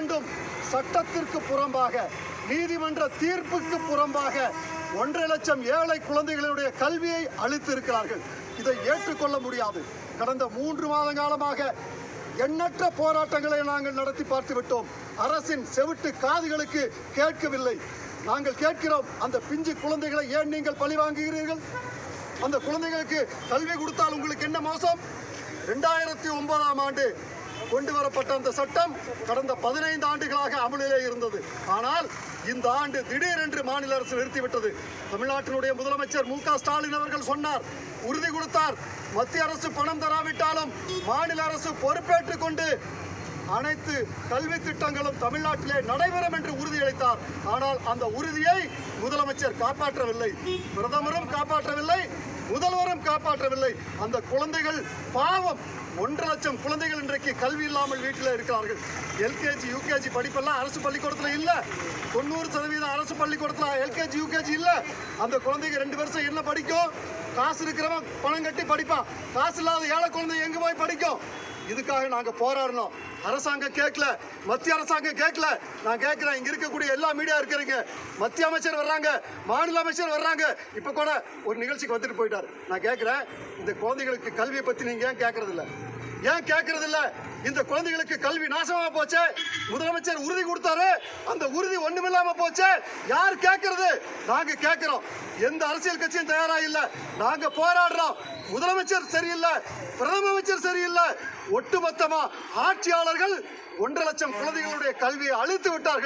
இரண்டும் சட்டத்திற்கு புறம்பாக நீதிமன்ற தீர்ப்புக்கு புறம்பாக ஒன்றரை லட்சம் ஏழை குழந்தைகளுடைய கல்வியை அளித்திருக்கிறார்கள். இதை ஏற்றுக்கொள்ள முடியாது. கடந்த மூன்று மாத காலமாக எண்ணற்ற போராட்டங்களை நாங்கள் நடத்தி பார்த்து விட்டோம். அரசின் செவிட்டு காதுகளுக்கு கேட்கவில்லை. நாங்கள் கேட்கிறோம் அந்த பிஞ்சு குழந்தைகளை ஏன் நீங்கள் பழி வாங்குகிறீர்கள்? அந்த குழந்தைகளுக்கு கல்வி கொடுத்தால் உங்களுக்கு என்ன மோசம்? ரெண்டாயிரத்தி ஒன்பதாம் ஆண்டு கொண்டு வரப்பட்ட அந்த சட்டம் கடந்த பதினைந்து ஆண்டுகளாக அமலிலே இருந்தது. ஆனால் இந்த ஆண்டு திடீரென்று மாநில அரசு நிறுத்திவிட்டது. தமிழ்நாட்டினுடைய முதலமைச்சர் மு ஸ்டாலின் அவர்கள் சொன்னார் உறுதி கொடுத்தார். மத்திய அரசு பணம் தராவிட்டாலும் மாநில அரசு பொறுப்பேற்றுக் கொண்டு அனைத்து கல்வி திட்டங்களும் தமிழ்நாட்டிலே நடைபெறும் என்று உறுதியளித்தார். ஆனால் அந்த உறுதியை முதலமைச்சர் காப்பாற்றவில்லை. பிரதமரும் காப்பாற்றவில்லை. காப்பாற்றவில்லை. அந்த குழந்தைகள் பாவம். ஒன்றரை லட்சம் குழந்தைகள் இன்றைக்கு கல்வி இல்லாமல் வீட்டில் இருக்கிறார்கள். எல்கேஜி யூகேஜி படிப்பெல்லாம் அரசு பள்ளிக்கூடத்தில் இல்லை. தொண்ணூறு சதவீதம் அரசு பள்ளிக்கூடத்தில் எல்கேஜி யூகேஜி இல்லை. அந்த குழந்தைங்க ரெண்டு வருஷம் என்ன படிக்கும்? காசு இருக்கிறவன் பணம் கட்டி படிப்பான். காசு இல்லாத ஏழை குழந்தை எங்கே போய் படிக்கும்? இதுக்காக நாங்க போராடினோம் அரசாங்கம் கேட்கல. மத்திய அரசாங்கம் கேட்கல. நான் கேட்கிறேன் இங்க இருக்கக்கூடிய எல்லா மீடியா இருக்கிறீங்க மத்திய அமைச்சர் வர்றாங்க மாநில அமைச்சர் வர்றாங்க. இப்ப கூட ஒரு நிகழ்ச்சிக்கு வந்துட்டு போயிட்டார். நான் கேட்கிறேன் இந்த குழந்தைகளுக்கு கல்வியை பத்தி நீங்க ஏன் கேட்குறதில்ல? ஏன் கேட்குறதில்ல? இந்த குழந்தைகளுக்கு கல்வி நாசமா போச்சே? முதலமைச்சர் உறுதி கொடுத்தாரு. அந்த உறுதி ஒண்ணுமில்லாம போச்சே. யார் கேட்கறது நாங்க கேட்கிறோம் எந்த அரசியல் கட்சியும் தயாரா இல்ல. நாங்க போராடுறோம். முதலமைச்சர் சரியில்லை. பிரதம அமைச்சர் சரியில்லை. ஒட்டுமொத்தமா ஆட்சியாளர்கள் ஒன்றரை லட்சம் குழந்தைகளுடைய கல்வியை அழித்து விட்டார்கள்.